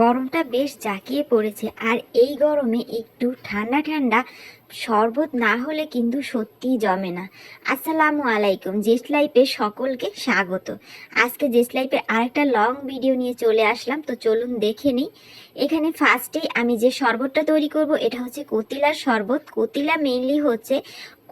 গরমটা বেশ জাঁকিয়ে পড়েছে। আর এই গরমে একটু ঠান্ডা ঠান্ডা শরবত না হলে কিন্তু সত্যিই জমে না। আসসালামু আলাইকুম জেস্ট লাইফে সকলকে স্বাগত। আজকে জেস্ট লাইফের আরেকটা লং ভিডিও নিয়ে চলে আসলাম, তো চলুন দেখে নিই। এখানে ফার্স্টেই আমি যে শরবতটা তৈরি করব, এটা হচ্ছে কতিলার শরবত। কতিলা মেইনলি হচ্ছে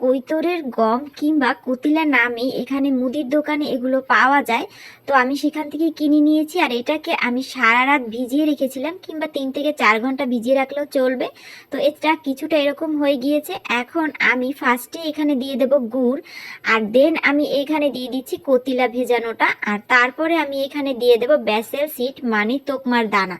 কৈতরের গম কিংবা কতিলা নামে এখানে মুদির দোকানে এগুলো পাওয়া যায়। তো আমি সেখান থেকে কিনে নিয়েছি আর এটাকে আমি সারা রাত ভিজিয়ে রেখেছিলাম কিংবা তিন থেকে চার ঘণ্টা ভিজিয়ে রাখলেও চলবে। তো এটা কিছুটা এরকম হয়ে গিয়েছে। এখন আমি ফার্স্টে এখানে দিয়ে দেব গুড় আর দেন আমি এখানে দিয়ে দিচ্ছি কতিলা ভেজানোটা আর তারপরে আমি এখানে দিয়ে দেব ব্যাসেল সিট মানে তোকমার দানা।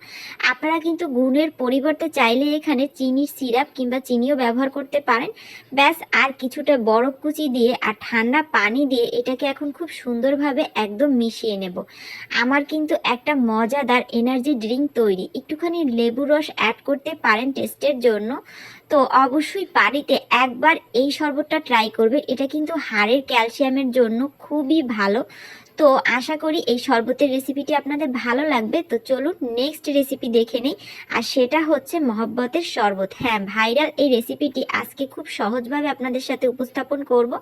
আপনারা কিন্তু গুড়ের পরিবর্তে চাইলে এখানে চিনির সিরাপ কিংবা চিনিও ব্যবহার করতে পারেন। ব্যাস, আর কিছুটা বরফ কুচি দিয়ে আর ঠান্ডা পানি দিয়ে এটাকে এখন খুব সুন্দরভাবে একদম মিশিয়ে নেব। আমার কিন্তু একটা মজাদার এনার্জি ড্রিঙ্ক তৈরি। একটুখানি লেবু রস অ্যাড করতে পারেন টেস্টের জন্য। তো অবশ্যই বাড়িতে একবার এই শরবতটা ট্রাই করবে। এটা কিন্তু হাড়ের ক্যালসিয়ামের জন্য খুবই ভালো। তো আশা করি এই শরবতের রেসিপিটি আপনাদের ভালো লাগবে। তো চলুন নেক্সট রেসিপি দেখে নিই। আর সেটা হচ্ছে মহব্বতের শরবত। হ্যাঁ ভাইরাল এই রেসিপিটি আজকে খুব সহজভাবে আপনাদের সাথে উপস্থাপন করব।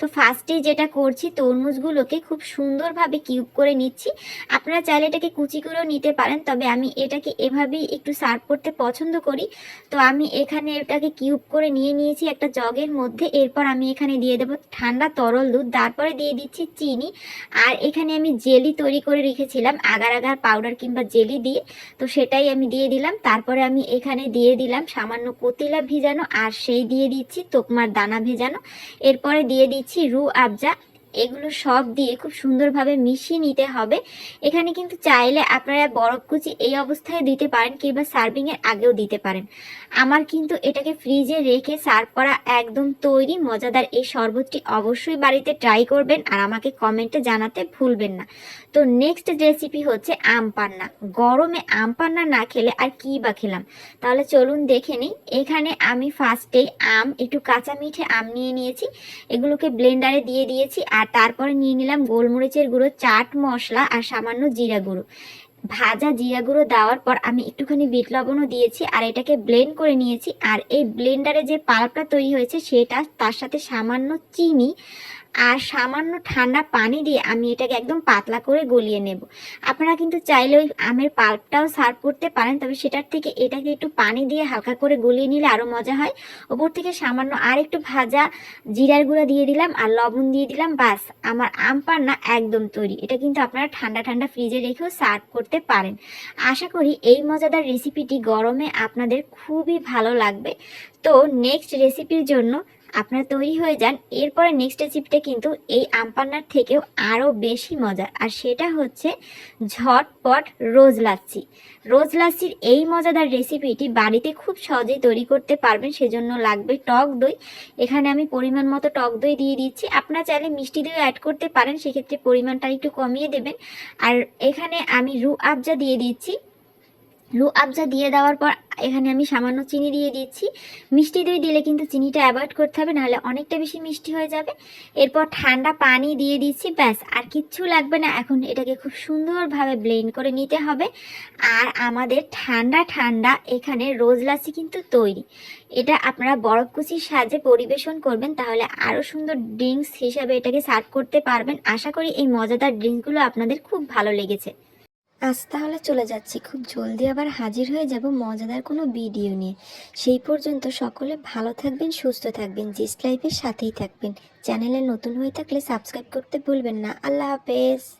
তো ফার্স্টেই যেটা করছি, তরমুজগুলোকে খুব সুন্দরভাবে কিউব করে নিচ্ছি। আপনারা চাইলে এটাকে কুচি করেও নিতে পারেন, তবে আমি এটাকে এভাবেই একটু সার্ভ করতে পছন্দ করি। তো আমি এখানে এটাকে কিউব করে নিয়ে নিয়েছি একটা জগের মধ্যে। এরপর আমি এখানে দিয়ে দেবো ঠান্ডা তরল দুধ। তারপরে দিয়ে দিচ্ছি চিনি। আর এখানে আমি জেলি তৈরি করে রেখেছিলাম, আগার আগার পাউডার কিংবা জেলি দিয়ে। তো সেটাই আমি দিয়ে দিলাম, তারপরে আমি এখানে দিয়ে দিলাম সামান্য কতিলা ভিজানো আর সেই দিয়ে দিচ্ছি তোকমার দানা ভেজানো। এরপরে দিয়ে দিচ্ছি রু আবজা এগুলো সব দিয়ে খুব সুন্দরভাবে মিশিয়ে নিতে হবে। এখানে কিন্তু চাইলে আপনারা বরফ কুচি এই অবস্থায় দিতে পারেন কিংবা সার্ভিংয়ের আগেও দিতে পারেন। আমার কিন্তু এটাকে ফ্রিজে রেখে সার্ভ করা একদম তৈরি, মজাদার এই শরবতটি অবশ্যই বাড়িতে ট্রাই করবেন আর আমাকে কমেন্টে জানাতে ভুলবেন না। তো নেক্সট রেসিপি হচ্ছে আম পান্না। গরমে আম পান্না না খেলে আর কি বা খেলাম? তাহলে চলুন দেখে নিই। এখানে আমি ফার্স্টেই আম, একটু কাঁচা মিঠে আম নিয়ে নিয়েছি। এগুলোকে ব্লেন্ডারে দিয়ে দিয়েছি আর তারপরে নিয়ে নিলাম গোলমরিচের গুঁড়ো, চাট মশলা আর সামান্য জিরা গুঁড়ো। ভাজা জিরা গুঁড়ো দেওয়ার পর আমি একটুখানি বিট লবণও দিয়েছি আর এটাকে ব্লেন্ড করে নিয়েছি। আর এই ব্লেন্ডারে যে পাল্পটা তৈরি হয়েছে সেটা তার সাথে সামান্য চিনি আর সামান্য ঠান্ডা পানি দিয়ে আমি এটাকে একদম পাতলা করে গলিয়ে নেব। আপনারা কিন্তু চাইলে ওই আমের পাল্পটাও সার্ভ করতে পারেন, তবে সেটার থেকে এটাকে একটু পানি দিয়ে হালকা করে গলিয়ে নিলে আরও মজা হয়। ওপর থেকে সামান্য আর একটু ভাজা জিরার গুঁড়া দিয়ে দিলাম আর লবণ দিয়ে দিলাম, বাস। আমার আম পান্না একদম তৈরি। এটা কিন্তু আপনারা ঠান্ডা ঠান্ডা ফ্রিজে রেখেও সার্ভ করতে পারেন। আশা করি এই মজাদার রেসিপিটি গরমে আপনাদের খুবই ভালো লাগবে। তো নেক্সট রেসিপির জন্য আপনারা তৈরি হয়ে যান। এরপরে নেক্সট রেসিপিটা কিন্তু এই আমপান্নার থেকেও আরও বেশি মজার। আর সেটা হচ্ছে ঝটপট রোজ লাচ্ছি। রোজ লাচ্ছির এই মজাদার রেসিপিটি বাড়িতে খুব সহজেই তৈরি করতে পারবেন, সেজন্য লাগবে টক দই। এখানে আমি পরিমাণ মতো টক দই দিয়ে দিচ্ছি। আপনারা চাইলে মিষ্টি দই অ্যাড করতে পারেন, সেক্ষেত্রে পরিমাণটা একটু কমিয়ে দেবেন। আর এখানে আমি রু আবজা দিয়ে দিচ্ছি। আবজা দিয়ে দেওয়ার পর এখানে আমি সামান্য চিনি দিয়ে দিচ্ছি। মিষ্টি দই দিলে কিন্তু চিনিটা অ্যাভয়েড করতে হবে, নাহলে অনেকটা বেশি মিষ্টি হয়ে যাবে। এরপর ঠান্ডা পানি দিয়ে দিচ্ছি, ব্যাস, আর কিচ্ছু লাগবে না। এখন এটাকে খুব সুন্দরভাবে ব্লেন্ড করে নিতে হবে। আর আমাদের ঠান্ডা ঠান্ডা এখানে রোজ লাসি কিন্তু তৈরি। এটা আপনারা বরফ কুচির সাহায্যে পরিবেশন করবেন, তাহলে আরও সুন্দর ড্রিঙ্কস হিসাবে এটাকে সার্ভ করতে পারবেন। আশা করি এই মজাদার ড্রিঙ্কগুলো আপনাদের খুব ভালো লেগেছে। আজ তাহলে চলে যাচ্ছি। খুব জলদি আবার হাজির হয়ে যাব মজাদার কোনো ভিডিও নিয়ে। সেই পর্যন্ত সকলে ভালো থাকবেন, সুস্থ থাকবেন জিস্ট লাইফের সাথেই থাকবেন। চ্যানেলে নতুন হয়ে থাকলে সাবস্ক্রাইব করতে ভুলবেন না। আল্লাহ হাফেজ।